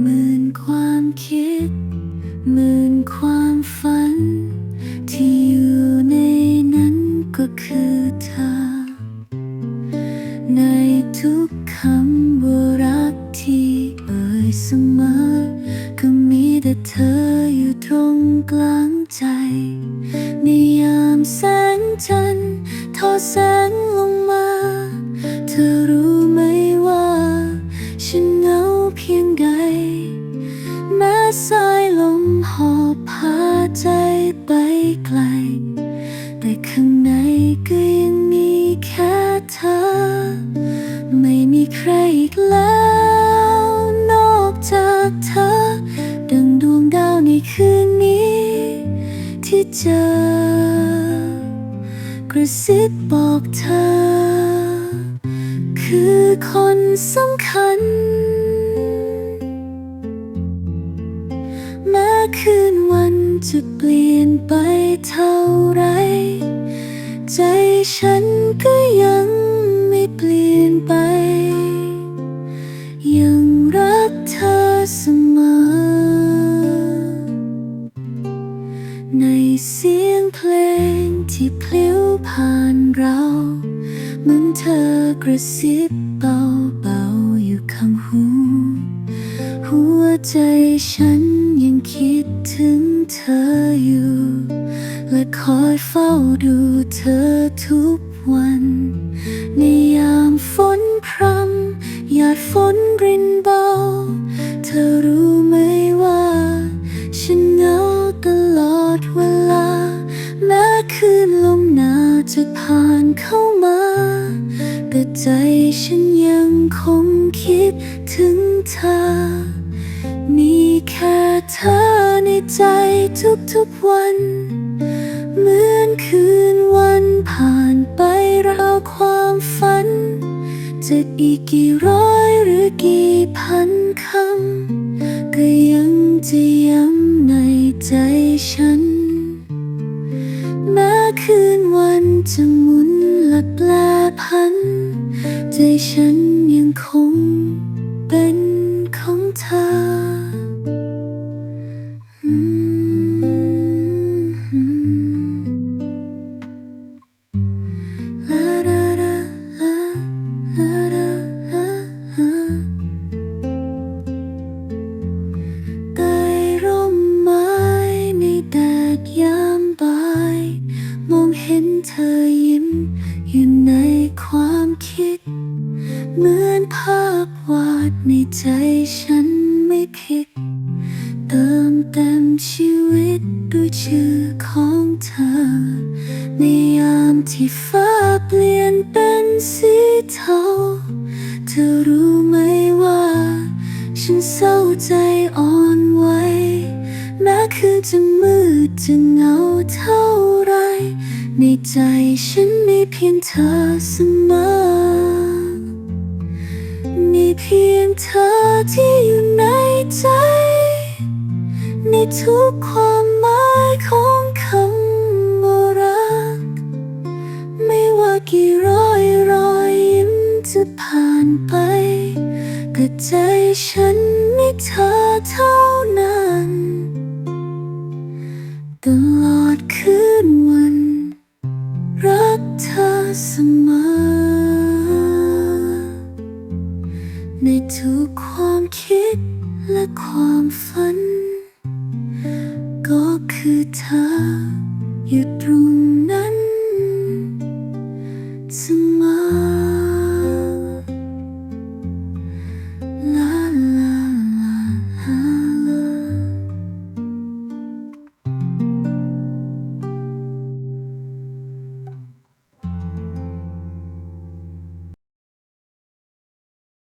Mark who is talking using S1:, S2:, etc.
S1: หมื่นความคิด หมื่นความฝัน ที่อยู่ในนั้นก็คือเธอ ในทุกคำว่ารักที่เอ่ยเสมอ ก็มีแต่เธออยู่ตรงกลางใจ ในยามแสงจันทร์ทอแสงลงมา ไปไกล แต่ข้างในก็ยังมีแค่เธอ ไม่มีใครอีกแล้ว นอกจากเธอ ดังดวงดาวในคืนนี้ ที่เจอกระซิบบอกเธอ คือคนสำคัญ คืนวันจะเปลี่ยนไปเท่าไร ใจฉันก็ยังไม่เปลี่ยนไป ยังรักเธอเสมอ ในเสียงเพลงที่พลิ้วผ่านเราเหมือนเธอกระซิบเบาๆอยู่ข้างหู หัวใจฉัน ยังคิดถึงเธออยู่ และคอยเฝ้าดูเธอทุกวัน ในยามฝนพรำหยาดฝนรินเบา เธอรู้ไหมว่า ฉันเหงาตลอดเวลา แม้คืนลมหนาวจะผ่านเข้ามา แต่ใจฉันยังคงคิดถึงเธอมี แค่เธอในใจทุกๆวัน เหมือนคืนวันผ่านไปราวความฝัน จะอีกกี่ร้อยหรือกี่พันคำ ก็ยังจะย้ำในใจฉัน แม้คืนวันจะหมุนและแปลพัน ใจฉันยังคงเป็น ดในใจฉันไม่ผิด เติมเต็มชีวิตด้วยชื่อของเธอ ในยามที่ฟ้าเปลี่ยนเป็นสีเทาเธอรู้ไหมว่า ฉันเศร้าใจอ่อนไหวแม้คืนจะมืดจะเงาเท่าไร ในใจฉันมีเพียงเธอเสมอ เพียงเธอที่อยู่ในใจ ในทุกความหมายของคำว่ารัก ไม่ว่ากี่ร้อยรอยยิ้มจะผ่านไปก็ใจฉันมีเธอเท่านั้นตลอดคืนวัน รักเธอเสมอ ทุกความคิดและความฝัน ก็คือเธออยู่ตรง